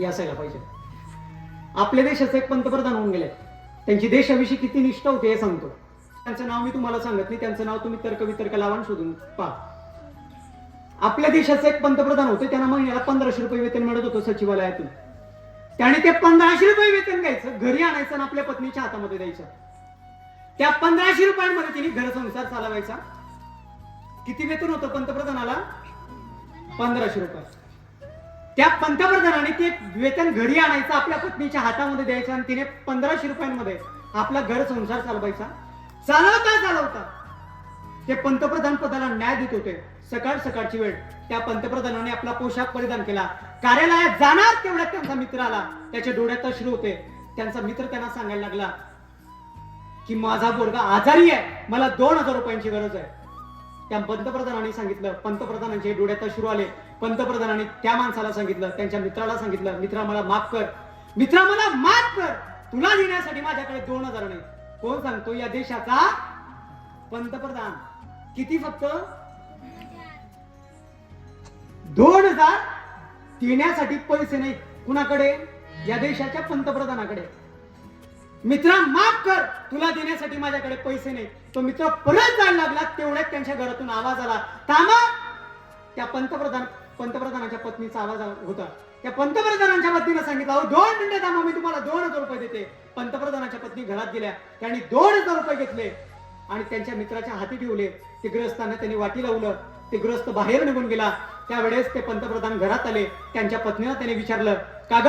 या असायला पाहिजे. आपल्या देशाचे एक पंतप्रधान होऊन गेले. त्यांची देशाविषयी किती निष्ठा होते हे सांगतो. त्यांचं नाव मी तुम्हाला सांगत नाही. त्यांचं नाव तुम्ही तर्क वितर्क लावा शोधून पहा. आपल्या देशाचे एक पंतप्रधान होते. त्यांना महिन्याला पंधराशे रुपये वेतन मिळत होतं सचिवालयातून. त्याने ते पंधराशे रुपये वेतन घ्यायचं घरी आणायचं आणि आपल्या पत्नीच्या हातामध्ये द्यायचं. त्या पंधराशे रुपयांमध्ये तिने घर संसार चालवायचा. किती वेतन होतं पंतप्रधानाला? पंधराशे रुपये. त्या पंतप्रधानाने ते वेतन घरी आणायचं आपल्या पत्नीच्या हातामध्ये द्यायचं आणि तिने पंधराशे रुपयांमध्ये आपला घर संसार चालवायचा. चालवता चालवता. ते पंतप्रधान पदाला न्याय देत होते. सकाळ सकाळची वेळ. त्या पंतप्रधानाने आपला पोशाख परिधान केला. कार्यालयात जाणार तेवढ्यात त्यांचा मित्र आला. त्याच्या डोळ्यात अश्रू होते. त्यांचा मित्र त्यांना सांगायला लागला की माझा पोरगा आजारी आहे. मला दोन हजार रुपयांची गरज आहे. त्या पंतप्रधानांनी सांगितलं पंतप्रधानांचे डोळ्यात अश्रू आले. पंतप्रधानांनी त्या माणसाला सांगितलं त्यांच्या मित्राला सांगितलं मित्रा मला माफ कर. मित्रा मला माफ कर. तुला देण्यासाठी माझ्याकडे दोन हजार नाही. कोण सांगतो या देशाचा? पंतप्रधान. किती फक्त? दोन हजार देण्यासाठी पैसे नाही. कुणाकडे? या देशाच्या पंतप्रधानाकडे. मित्रा माफ कर. तुला देण्यासाठी माझ्याकडे पैसे नाही तो मित्र परत जायला लागला. तेवढ्यात त्यांच्या घरातून आवाज आला. थांबा. त्या पंतप्रधान पंतप्रधानांच्या पत्नीचा आवाज होता. त्या पंतप्रधानांच्या पत्नीला सांगितलं अहो दोन मिनिटं थांबा मी तुम्हाला दोन हजार रुपये देते. पंतप्रधानाच्या पत्नी घरात गेल्या. त्यांनी दोन हजार रुपये घेतले आणि त्यांच्या मित्राच्या हाती ठेवले. ते ग्रस्तांना त्यांनी वाटी लावलं. ते ग्रस्त बाहेर निघून गेला. त्यावेळेस ते पंतप्रधान घरात आले. त्यांच्या पत्नीला त्याने विचारलं का ग?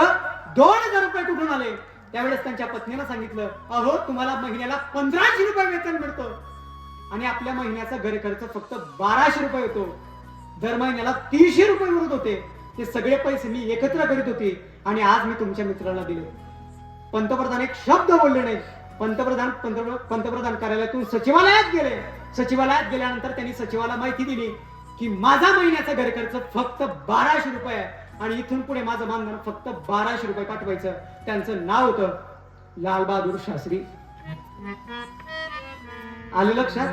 दोन हजार त्यावेळेस त्यांच्या पत्नीला सांगितलं अहो तुम्हाला महिन्याला पंधराशे रुपये वेतन मिळतं. आणि आपल्या महिन्याचा घर खर्च फक्त बाराशे रुपये होतो. दर महिन्याला तीनशे रुपये उरत होते. ते सगळे पैसे मी एकत्र करीत होते आणि आज मी तुमच्या मित्राला दिले. पंतप्रधान एक शब्द बोलले नाही. पंतप्रधान पंतप्रधान पंतप्रधान कार्यालयातून सचिवालयात गेले. सचिवालयात गेल्यानंतर त्यांनी सचिवाला माहिती दिली की माझा महिन्याचा घर खर्च फक्त बाराशे रुपये आहे. आणि इथून पुढे माझं मानधन फक्त बाराशे रुपये पाठवायचं. त्यांचं नाव होतं लालबहादूर शास्त्री. आलं लक्षात?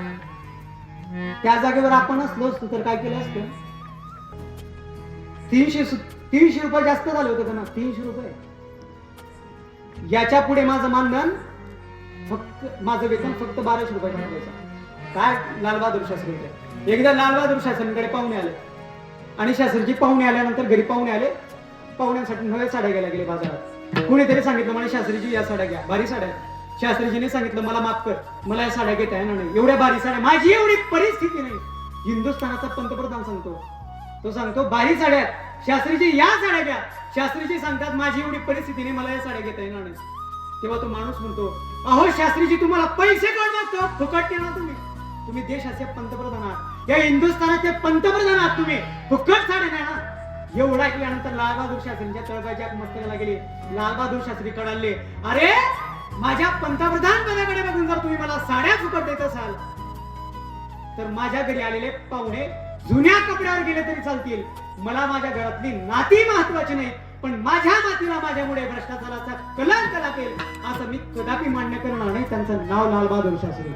त्या जागेवर आपण असलो असतो तर काय केलं असतं? तीनशे तीनशे रुपये जास्त झाले होते त्यांना. तीनशे रुपये. याच्यापुढे माझं मानधन फक्त माझं वेतन फक्त बाराशे रुपये पाठवायचं. काय? लालबहादूर शास्त्री. होते एकदा लालबहादूर शास्त्रीकडे पाहुणे आले. आणि शास्त्रीजी पाहुणे आल्यानंतर घरी पाहुणे आले. पाहुण्यांसाठी नव्या साड्या घ्यायला गेले बाजारात. कुणीतरी सांगितलं मला शास्त्रीजी या साड्या घ्या. भारी साड्या शास्त्रीजीने सांगितलं मला माफ कर. मला या साड्या घेता येणार नाही. एवढ्या भारी साड्या. माझी एवढी परिस्थिती नाही. हिंदुस्थानाचा पंतप्रधान सांगतो. तो सांगतो भारी साड्या शास्त्रीजी या साड्या घ्या. शास्त्रीजी सांगतात माझी एवढी परिस्थिती नाही. मला या साड्या घेता येणार नाही. तेव्हा तो माणूस म्हणतो अहो शास्त्रीजी तुम्हाला पैसे कोण मागतो? फुकट केला तुम्ही. तुम्ही देशाचे पंतप्रधान आहात. या हिंदुस्थानाचे पंतप्रधान आहात तुम्ही. फुकट साडे नाही ना एवढं ऐकल्यानंतर लालबहादूर शास्त्रींच्या तळपायच्या मस्तकाला गेले लालबहादूर शास्त्री कडाले अरे माझ्या पंतप्रधान पदाकडे बघून जर तुम्ही मला साड्या फुकट देत असाल तर माझ्या घरी आलेले पाहुणे जुन्या कपड्यावर गेले तरी चालतील. मला माझ्या घरातली नाती महत्वाची नाही पण माझ्या मातीला माझ्यामुळे भ्रष्टाचाराचा कलंक लागेल असं मी कदापि मान्य करणार नाही. त्यांचं नाव लालबहादूर शास्त्री.